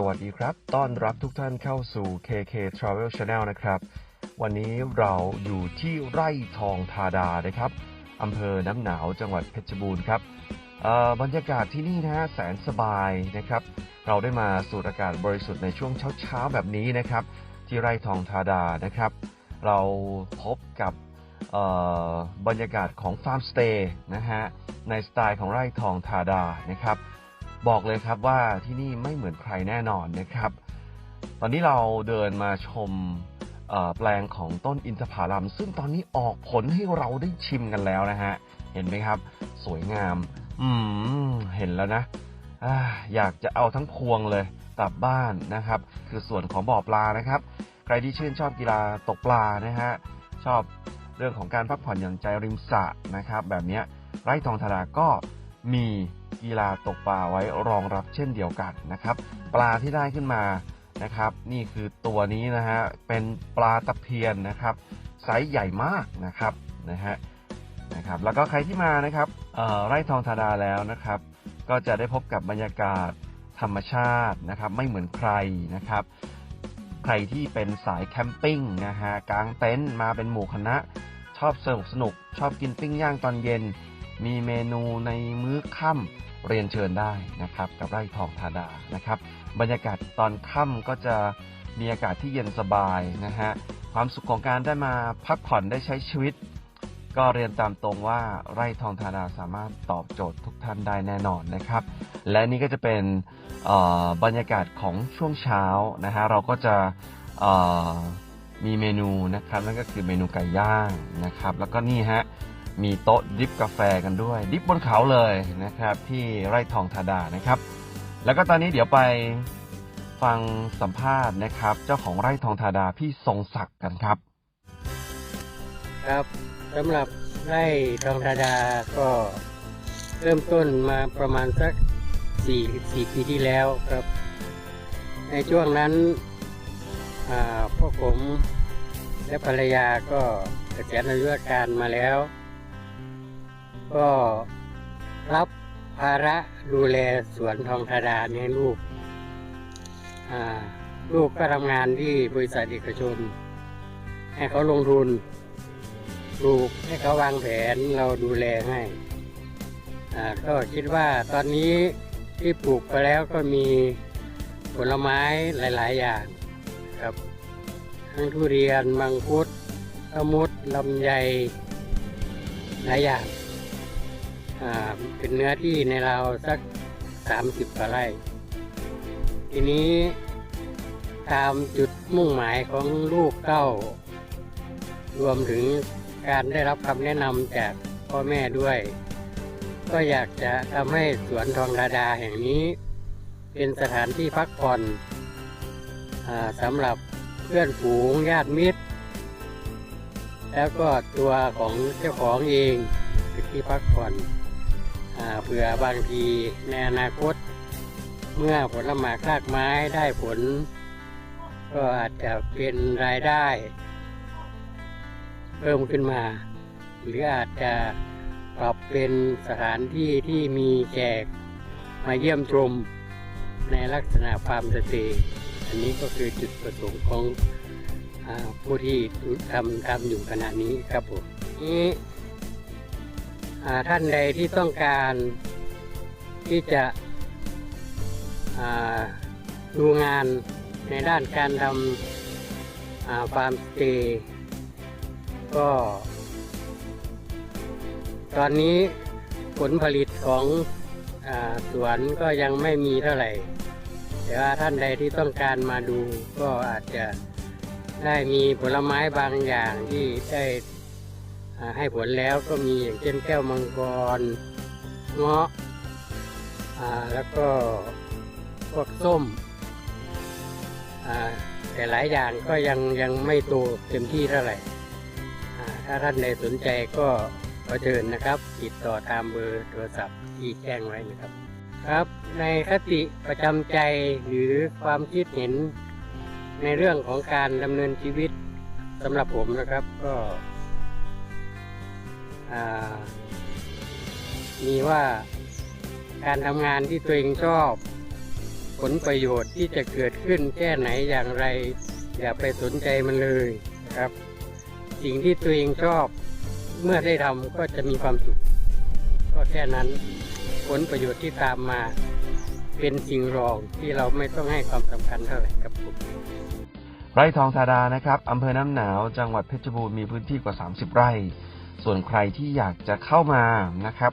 สวัสดีครับ ต้อนรับทุกท่านเข้าสู่ KK Travel Channel นะครับ วันนี้เราอยู่ที่ไร่ทองทาดานะครับอำเภอน้ำหนาวจังหวัดเพชรบูรณ์ครับอ่อบรรยากาศที่นี่นะฮะแสนสบายนะครับ เราได้มาสูดอากาศบริสุทธิ์ในช่วงเช้าๆแบบนี้นะครับ ที่ไร่ทองทาดานะครับ เราพบกับอ่อบรรยากาศของฟาร์มสเตย์นะฮะในสไตล์ของไร่ทองทาดานะครับ บอกเลยครับว่าที่นี่ไม่เหมือนใครแน่นอนนะครับ ตอนนี้เราเดินมาชมแปลงของต้นอินทผลัม ซึ่งตอนนี้ออกผลให้เราได้ชิมกันแล้วนะฮะ เห็นไหมครับ สวยงาม อืม เห็นแล้วนะออยากจะเอาทั้งพวงเลยกลับบ้านนะครับ คือส่วนของบ่อปลานะครับ ใครที่ชื่นชอบกีฬาตกปลานะฮะ ชอบเรื่องของการพักผ่อนหย่อนใจริมสระนะครับ แบบนี้ไร่ทองธาราก็มี กีฬาตกปลาไว้รองรับเช่นเดียวกันนะครับ ปลาที่ได้ขึ้นมานะครับ นี่คือตัวนี้นะฮะเป็นปลาตะเพียนนะครับไซส์ใหญ่มากนะครับนะฮะนะครับแล้วก็ใครที่มานะครับไร่ทองธาดาแล้วนะครับ ก็จะได้พบกับบรรยากาศธรรมชาตินะครับ ไม่เหมือนใครนะครับ ใครที่เป็นสายแคมปิ้งนะฮะกางเต็นท์มาเป็นหมู่คณะชอบสนุกสนุกชอบกินปิ้งย่างตอนเย็น มีเมนูในมื้อค่ำเรียนเชิญได้นะครับ กับไร่ทองธาดานะครับ บรรยากาศตอนค่ำก็จะมีอากาศที่เย็นสบายนะฮะความสุขของการได้มาพักผ่อนได้ใช้ชีวิต ก็เรียนตามตรงว่าไร่ทองธาดาสามารถตอบโจทย์ทุกท่านได้แน่นอนนะครับ และนี่ก็จะเป็นบรรยากาศของช่วงเช้านะฮะเราก็จะมีเมนูนะครับนั่นก็คือเมนูไก่ย่างนะครับ แล้วก็นี่ฮะ มีโต๊ะดิฟกาแฟกันด้วย ดิฟบนเขาเลยนะครับ ที่ไร่ทองธาดานะครับ แล้วก็ตอนนี้เดี๋ยวไปฟังสัมภาษณ์นะครับ เจ้าของไร่ทองธาดาพี่ทรงศักดิ์กันครับ ครับสำหรับไร่ทองธาดาก็เริ่มต้นมาประมาณสักสี่สี่ปีที่แล้วครับ ในช่วงนั้นอ่าพวกผมและภรรยาก็เกษียณอายุราชการมาแล้ว ก็รับภาระดูแลสวนทองธาดาให้ลูก ลูกก็ทำงานที่บริษัทเอกชน ให้เขาลงทุนปลูกให้เขาวางแผนเราดูแลให้ก็คิดว่าตอนนี้ที่ปลูกไปแล้วก็มีผลไม้หลาย ๆ อย่างครับ ทั้งทุเรียนมังคุดละมุดลำไยหลายอย่าง เป็นเนื้อที่ในเราวสัก30กว่าไร่ ทีนี้ตามจุดมุ่งหมายของลูกเต้ารวมถึงการได้รับคำแนะนำจากพ่อแม่ด้วย ก็อยากจะทำให้สวนทองดาดาแห่งนี้ เป็นสถานที่พักผ่อนอสำหรับเพื่อนฝูงญาติมิตร แล้วก็ตัวของเจ้าของเองเป็นที่พักผ่อน เผื่อบางทีในอนาคต เมื่อผลไม้คลากไม้ได้ผล ก็อาจจะเป็นรายได้ เพิ่มขึ้นมา หรืออาจจะปรับเป็นสถานที่ที่มีแขกมาเยี่ยมชมในลักษณะฟาร์มสเตย์อันนี้ก็คือจุดประสงค์ของอผู้ที่ทำทำอยู่ขณะนี้ครับผมนี้อ่ ท่านใดที่ต้องการที่จะดูงานในด้านการทำฟาร์มสเตย์ก็ ตอนนี้ผลผลิตของอสวนก็ยังไม่มีเท่าไหร่ แต่ว่าท่านใดที่ต้องการมาดูก็อาจจะได้มีผลไม้บางอย่างที่ได้ ให้ผลแล้วก็มีอย่างเช่นแก้วมังกรเงาะแล้วก็พวกส้มแต่หลายอย่างก็ยังยังไม่โตเต็มที่เท่าไหร่ถ้าท่านใดสนใจก็ขอเชิญนะครับ ติดต่อตามเบอร์โทรศัพท์ที่แจ้งไว้นะครับ ครับ ในคติประจำใจหรือความคิดเห็นในเรื่องของการดำเนินชีวิตสำหรับผมนะครับ ก็ มีว่าการทำงานที่ตัวเองชอบ ผลประโยชน์ที่จะเกิดขึ้นแค่ไหนอย่างไร อย่าไปสนใจมันเลยครับ สิ่งที่ตัวเองชอบเมื่อได้ทำก็จะมีความสุข ก็แค่นั้นผลประโยชน์ที่ตามมาเป็นสิ่งรองที่เราไม่ต้องให้ความสำคัญเท่าไหร่ครับผมไร่ทองธาดานะครับอำเภอน้ำหนาว จังหวัดเพชรบูรณ์มีพื้นที่กว่า 30 ไร่ ส่วนใครที่อยากจะเข้ามานะครับ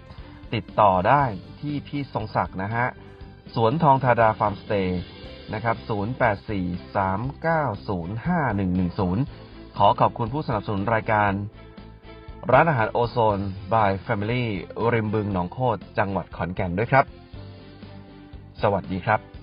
ติดต่อได้ที่พี่ทรงศักดิ์นะฮะสวนทองธาดาฟาร์มสเตย์นะครับ0843905110 ขอขอบคุณผู้สนับสนุนรายการ ร้านอาหารโอโซน by Family ริมบึงหนองโคตจังหวัดขอนแก่นด้วยครับ สวัสดีครับ